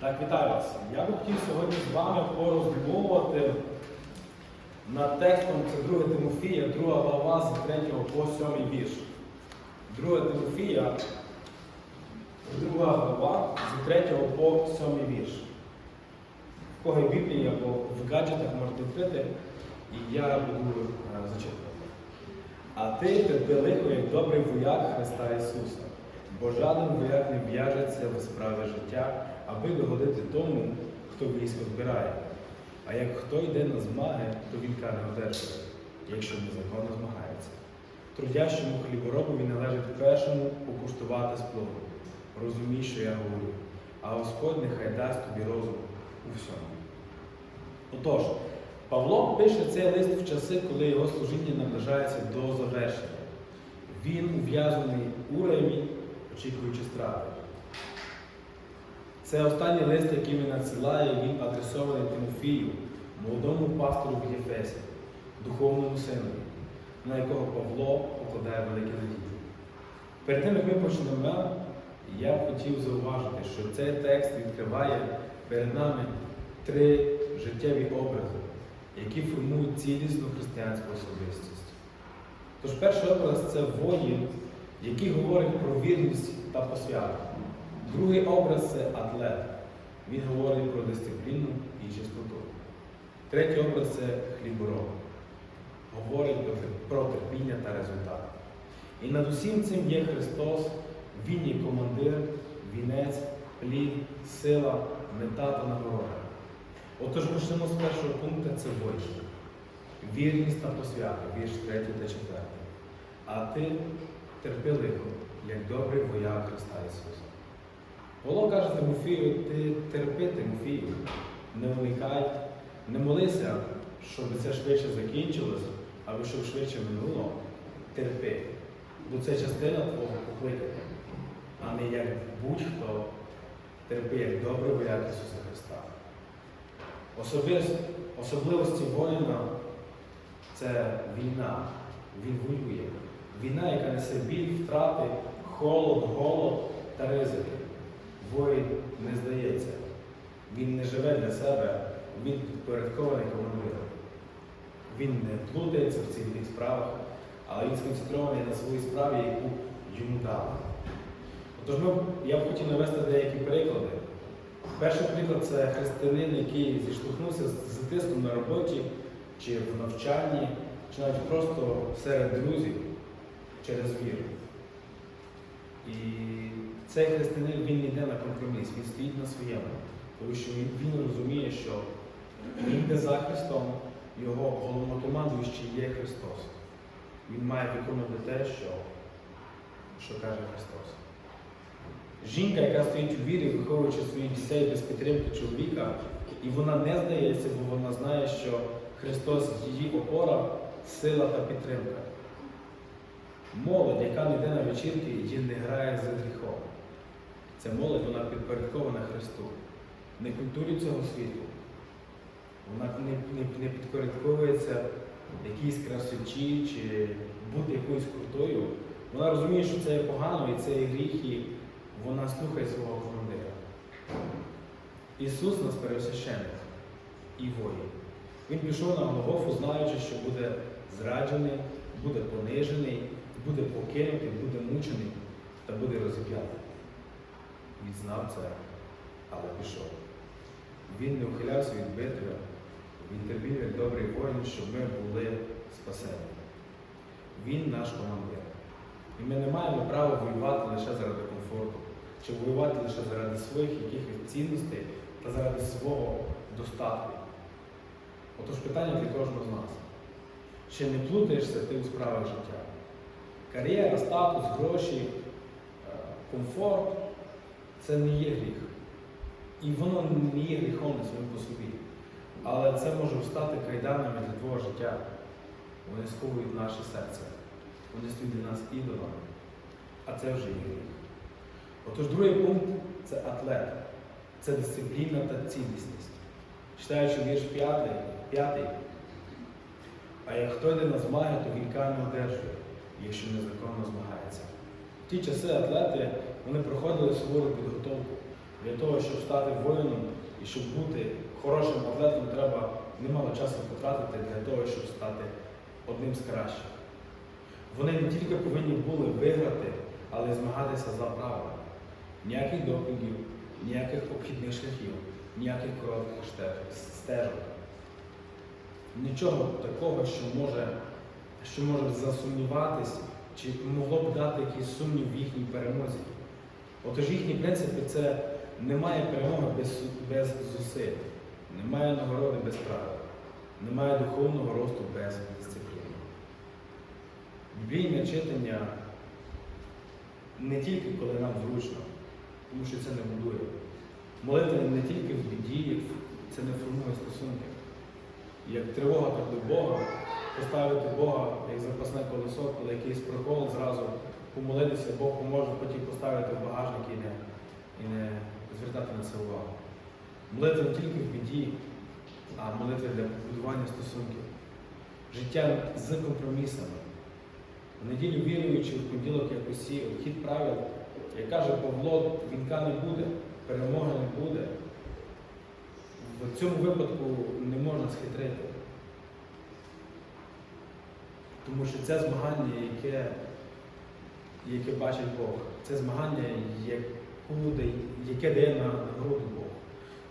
Так, вітаю вас. Я би хотів сьогодні з вами пороздумовувати над текстом, це 2 Тимофія, 2 глава з 3 по 7 вірш. 2 Тимофія, 2 глава з 3 по 7 вірш. В кого є Біблія або в гаджетах можете відкрити, і я буду е, зачитувати. А ти терпи лихо, як добрий вояк Христа Ісуса, бо жаден вояк не в'яжеться в справи життя, аби догодити тому, хто військо збирає. А як хто йде на змаги, то він карне одержує, якщо незаконно змагається. Трудящому хліборобові належить першому покуштувати з. Розумій, що я говорю, а Господь нехай дасть тобі розум у всьому. Отож, Павло пише цей лист в часи, коли його служіння наближається до завершення. Він ув'язаний у Римі, очікуючи страти. Це останній лист, який він надсилає, він адресований Тимофію, молодому пастору в Єфесі, духовному синові, на якого Павло покладає великі надії. Перед тим, як ми почнемо, я б хотів зауважити, що цей текст відкриває перед нами три життєві образи, які формують цілісну християнську особистість. Тож перший образ це воїн, який говорить про вірність та посвяту. Другий образ це атлет. Він говорить про дисципліну і чистоту. Третій образ це хлібороб. Говорить про терпіння та результат. І над усім цим є Христос, Він командир, вінець, плід, сила, мета та нагорода. Отож почнемо з першого пункту це воїн. Вірність та посвята, вірш 3 та 4. А ти терпи лихо, як добрий вояк Христа Ісуса. Павло каже Тимофію, ти терпи Тимофію, не уникай, не молися, щоб це швидше закінчилось, або щоб швидше минуло. Терпи. Бо це частина твого покликання, а не як будь-хто терпи, як добрий вояк Ісуса Христа. Особливості воїна це війна. Він воює. Війна, яка несе біль, втрати, холод, голод та ризики. Воїн не здається. Він не живе для себе, він підпорядкований командиром. Він не плутається в цивільних справах, але він сконцентрований на своїй справі, яку йому дали. Отож, ми, я б хотів навести деякі приклади. Перший приклад це християнин, який зіштовхнувся з з тиском на роботі чи в навчанні, чи навіть просто серед друзів через віру. І цей християнин він йде на компроміс, він стоїть на своєму, тому що він, він розуміє, що він йде за Христом, його головнокомандуючий є Христос. Він має виконувати те, що, що каже Христос. Жінка, яка стоїть у вірі, виховуючи своїх дітей без підтримки чоловіка, і вона не здається, бо вона знає, що Христос її опора, сила та підтримка. Молодь, яка не йде на вечірки і не грає з гріхом. Ця молодь, вона підпорядкована Христу. Не культурі цього світу. Вона не, не, не підпорядковується якійсь красоті чи бути якоюсь крутою. Вона розуміє, що це є погано і це є гріх, і вона слухає свого командира. Ісус нас пересвященик і воїн. Він пішов на Голгофу, знаючи, що буде зраджений, буде понижений, буде покинутий, буде мучений та буде розіп'ятий. Він знав це, але пішов. Він не ухилявся від битви, він терпів як добрий воїн, щоб ми були спасені. Він наш командир. І ми не маємо права воювати лише заради комфорту, чи воювати лише заради своїх якихось цінностей та заради свого достатку. Отож питання для кожного з нас. Чи не плутаєшся ти у справах життя? Кар'єра, статус, гроші, е, комфорт це не є гріх. І воно не є гріхом на своєму по собі. Але це може стати кайданами для твого життя. Вони сковують наше серце. Вони стають для нас ідолами. А це вже є гріх. Отож, другий пункт це атлет. Це дисципліна та цілісність. Читаючи вірш п'ятий, п'ятий, а як хто йде на змаги, то він не одержує, якщо незаконно змагається. В ті часи атлети Вони проходили сувору підготовку. Для того, щоб стати воїном і щоб бути хорошим атлетом, треба немало часу потратити для того, щоб стати одним з кращих. Вони не тільки повинні були виграти, але й змагатися за право. Ніяких допінгів, ніяких обхідних шляхів, ніяких коротких стежок. Нічого такого, що може, що може засумніватись, чи могло б дати якийсь сумнів в їхній перемозі. Отож їхні принципи це немає перемоги без, без зусиль, немає нагороди без правил, немає духовного росту без дисципліни. Біблійне читання не тільки коли нам зручно, тому що це не будує. Молитва не тільки в біді, це не формує стосунки. Як тривога, так до Бога, поставити Бога як запасне колесо, коли якийсь прокол зразу помолитися, Бог поможе потім поставити в багажник і не, і не звертати на це увагу. Молитва не тільки в біді, а молитва для побудування стосунків. Життя з компромісами. В неділю віруючи в понеділок, як усі, обхід правил, як каже Павло, вінка не буде, перемоги не буде. В цьому випадку не можна схитрити. Тому що це змагання, яке, яке бачить Бог. Це змагання, дає- яке дає на нагороду Бог.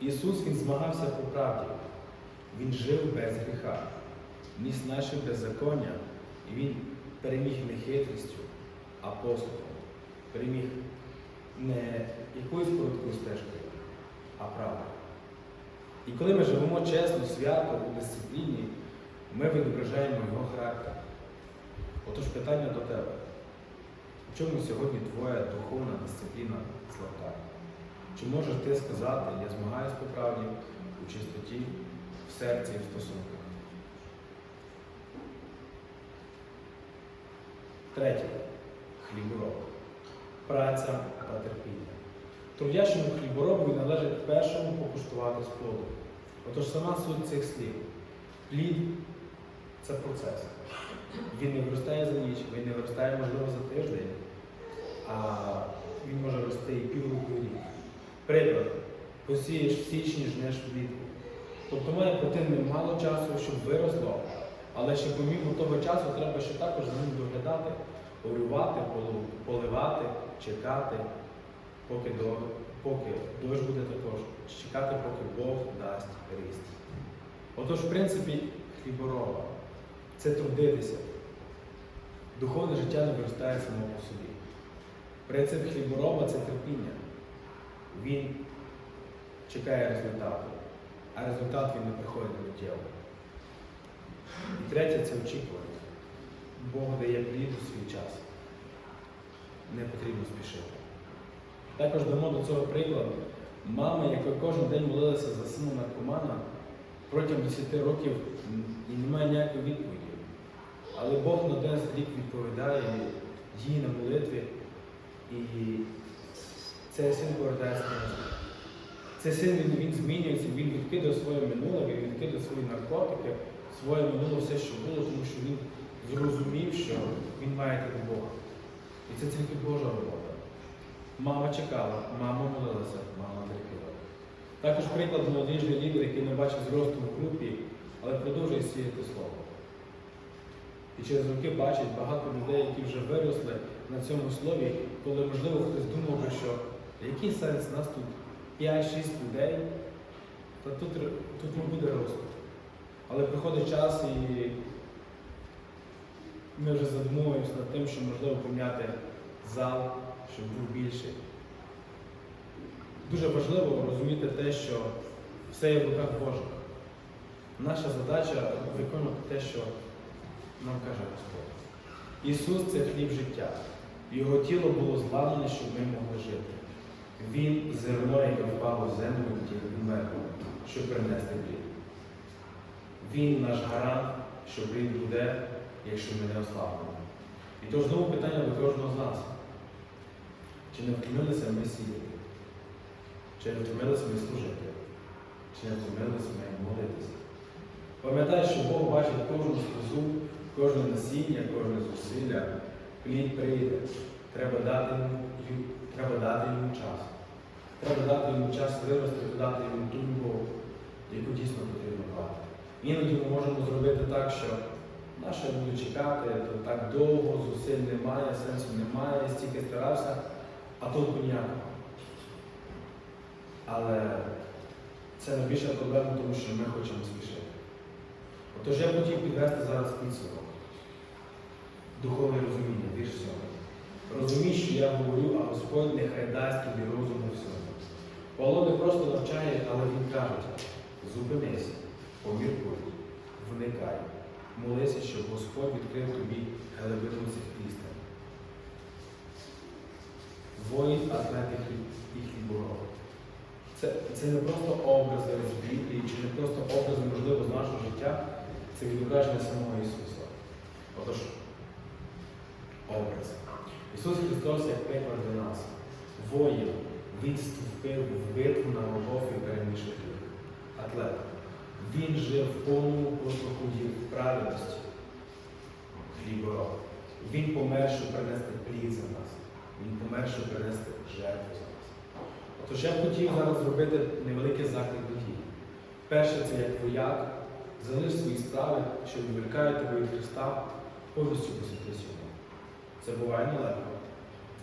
Ісус Він змагався по правді. Він жив без гріха, ніс наше беззаконня, і Він переміг не хитрістю, а послухом. Переміг не якоюсь короткою стежкою, а правдою. І коли ми живемо чесно, свято, у дисципліні, ми відображаємо його характер. Отож питання до тебе. В чому сьогодні твоя духовна дисципліна слабка? Чи можеш ти сказати, я змагаюсь по правді у чистоті, в серці і в стосунках? Третє. Хлібороб. Праця та терпіння. Трудящому хліборобові належить першому покуштувати з плоду. Отож сама суть цих слів. Плід це процес. Він не виростає за ніч, він не виростає, можливо, за тиждень, а він може рости і півроку рік. Приклад, посієш в січні, жнеш влітку. Тобто має пройти немало часу, щоб виросло, але ще помімо того часу треба ще також за ним доглядати, орювати, поливати, чекати, поки, до, поки дощ буде також, чекати, поки Бог дасть ріст. Отож, в принципі, хлібороба це трудитися. Духовне життя не виростає само по собі. Принцип хлібороба це терпіння. Він чекає результату, а результат він не приходить до миттєво. І третє це очікування. Бог дає плід у свій час. Не потрібно спішити. Також дамо до цього приклад. Мама, яка кожен день молилася за сина наркомана протягом 10 років і немає ніякої відповіді. Але Бог на 11 рік відповідає їй на молитві, і цей син повертається. Цей син він, він змінюється, він відкидає своє минуле, він відкидає свої наркотики, своє минуле все, що було, тому що він зрозумів, що він має до Бога. І це тільки Божа робота. Мама чекала, мама молилася, мама терпіла. Також приклад молодіжний лідер, який не бачить зросту в групі, але продовжує сіяти слово. І через роки бачить багато людей, які вже виросли на цьому слові, коли, можливо, хтось думав би, що який сенс нас тут 5-6 людей, то тут, тут не буде росту. Але приходить час і ми вже задумуємося над тим, що можливо поміняти зал, щоб був більший. Дуже важливо розуміти те, що все є в руках Божих. Наша задача виконувати те, що нам каже Господь. Ісус це хліб життя. Його тіло було зламане, щоб ми могли жити. Він зерно, яке впало в землю, і вмерло, щоб принести плід. Він наш гарант, що плід буде, якщо ми не ослабимо. І тож знову питання до кожного з нас. Чи не втомилися ми сіяти? Чи не втомилися ми служити? Чи не втомилися ми молитися? Пам'ятай, що Бог бачить кожну сльозу, кожне насіння, кожне зусилля. Плід прийде. Треба дати йому треба дати йому час. Треба дати йому час вирости, дати йому ту любов, яку дійсно потрібно брати. Іноді ми можемо зробити так, що наше буде чекати, то так довго, зусиль немає, сенсу немає, стільки старався, а толку ніякого. Але це найбільша проблема, тому що ми хочемо спішити. Отож я хотів підвести зараз підсумок. Духовне розуміння, вірш сьогодні. Розумій, що я говорю, а Господь нехай дасть тобі розуму всьому. Павло не просто навчає, але він каже, зупинись, поміркуй, вникай, молися, щоб Господь відкрив тобі глибину цих істин. Воїн, атлет і хліб- Це, це не просто образи з Біблії, чи не просто образи, можливо, з нашого життя, це відображення самого Ісуса. Отож, образ. Ісус Христос як приклад для нас. Воїн, він вступив в битву на Голгофі переміж. Атлет. Він жив в повному послуху в праведності. Хлібороб. Він помер, щоб принести плід за нас. Він помер, щоб принести жертву за нас. Отож я хотів зараз зробити невеликий заклик до дій. Перше, це як вояк, залиш свої справи, що відволікають тебе від Христа, повністю посвяти йому. Це буває нелегко,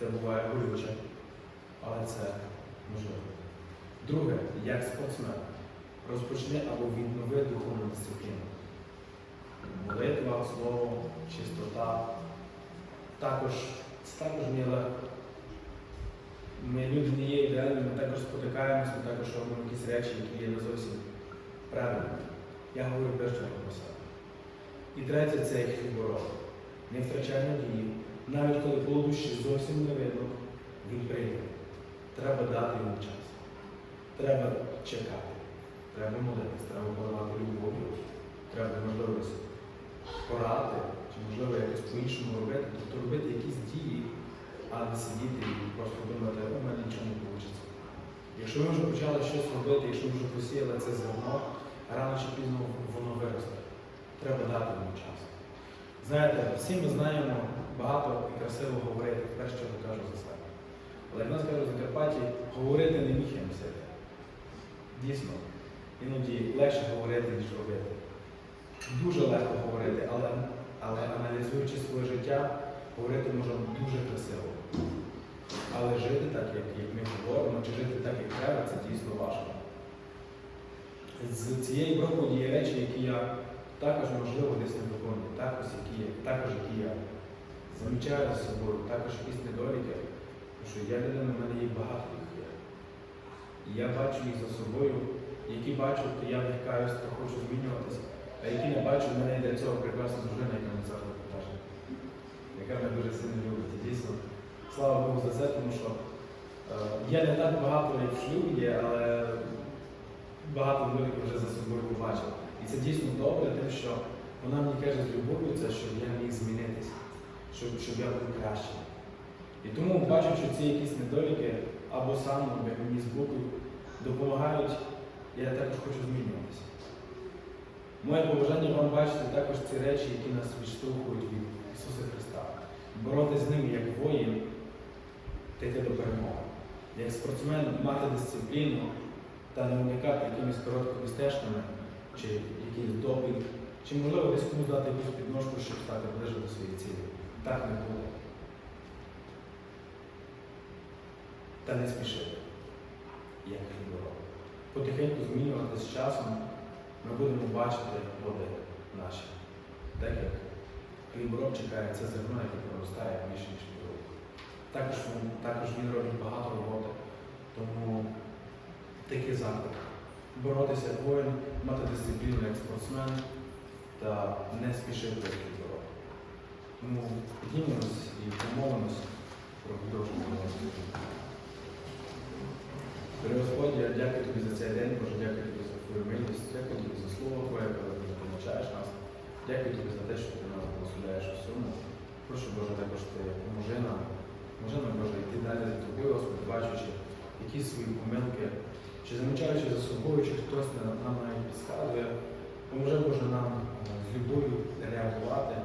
це буває болюче, але це можливо. Друге, як спортсмен, розпочни або віднови духовну дисципліну. Молитва, слово, чистота. Також, це також легко. Ми люди не є ідеальними, ми також спотикаємося, ми також робимо якісь речі, які є не зовсім правильними. Я говорю перше про себе. І третє це хлібороб. Не втрачай надії. Навіть коли плоду зовсім не видно, він прийде. Треба дати йому час. Треба чекати. Треба молитися, треба подавати любов'ю. Треба можливість поради, чи можливо якось по-іншому робити, тобто робити якісь дії, а не сидіти і просто думати, у мене нічого не вийде. Якщо ми вже почали щось робити, якщо ми вже посіяли це зерно, рано чи пізно воно виросте. Треба дати йому час. Знаєте, всі ми знаємо багато і красиво говорити, перше, що я кажу за себе. Але як нас кажуть в Закарпатті, говорити не міг я носити. Дійсно, іноді легше говорити, ніж робити. Дуже легко говорити, але, але аналізуючи своє життя, говорити можна дуже красиво. Але жити так, як ми говоримо, чи жити так, як треба, це дійсно важко. З цієї проповіді є речі, які я також, можливо, десь не виконую, також які, також які я замічаю за собою, також якісь недоліки, тому що я людина, в мене є багато їх є. І я бачу їх за собою, які бачу, то я вникаюся, то хочу змінюватися, а які не бачу, в мене для цього прекрасна дружина, яка мене завжди покаже, яка мене дуже сильно любить. І дійсно, слава Богу за це, тому що е, я не так багато, як в шлюбі є, але багато недоліків вже за собою побачив. І це дійсно добре, тим, що вона мені каже з любов'ю, це щоб я міг змінитися, щоб, щоб я був кращим. І тому, бачачи ці якісь недоліки, або сам, або мені з боку допомагають, я також хочу змінюватися. Моє побажання вам бачити також ці речі, які нас відштовхують від Ісуса Христа. Боротися з ними як воїн, йти до перемоги. Як спортсмен мати дисципліну та не уникати якимись короткими стежками, чи якийсь допінг, чи можливо десь комусь дати якусь підножку, щоб стати ближче до своєї цілі. Так не буде. Та не спішити, як хлібороб. Потихеньку змінюватися з часом, ми будемо бачити плоди наші. Так як хлібороб чекає це зерно, яке проростає більше, ніж півроку. Також, також він робить багато роботи. Тому такий заклик. Боротися як воїн, мати дисципліну як спортсмен та не спішити як хлібороб. Тому піднімемось і помолимось про. Дорогі Господь, я дякую тобі за цей день, Боже, дякую тобі за твою милість, дякую тобі за слово Твоє, коли ти помічаєш нас. Дякую тобі за те, що ти нас благословляєш у всьому. Прошу Боже, також ти поможи нам, поможи нам, Боже, йти далі за тобою, Господи, бачачи якісь свої помилки, чи замічаючи за собою, чи хтось нам навіть підказує. Поможи Боже нам е, з любов'ю реагувати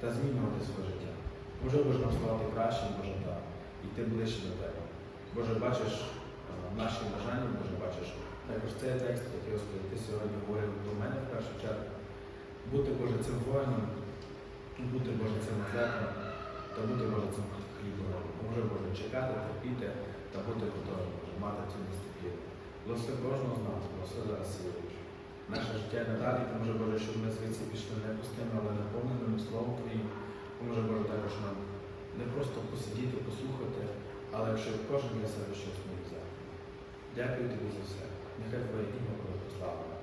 та змінювати своє життя. Може Боже нам ставати кращим, Боже, та йти ближче до тебе. Боже, бачиш е, наші бажання, Боже, бачиш також цей текст, який Господи, ти сьогодні говорив до мене в першу чергу. Бути Боже цим воїном, бути Боже цим атлетом та бути Боже цим хлібом. Може Боже чекати, терпіти та бути готовим, Боже, мати цю дисципліну. Благослови кожного з нас, благослови зараз сьогодні. Наше життя і надалі, що Боже, щоб ми звідси пішли не пустими, але наповненими Словом Твоїм. Поможе Боже також нам не просто посидіти, послухати, але якщо кожен для себе щось не взяти. Дякую тобі за все. Нехай твоє ім'я буде прославлене.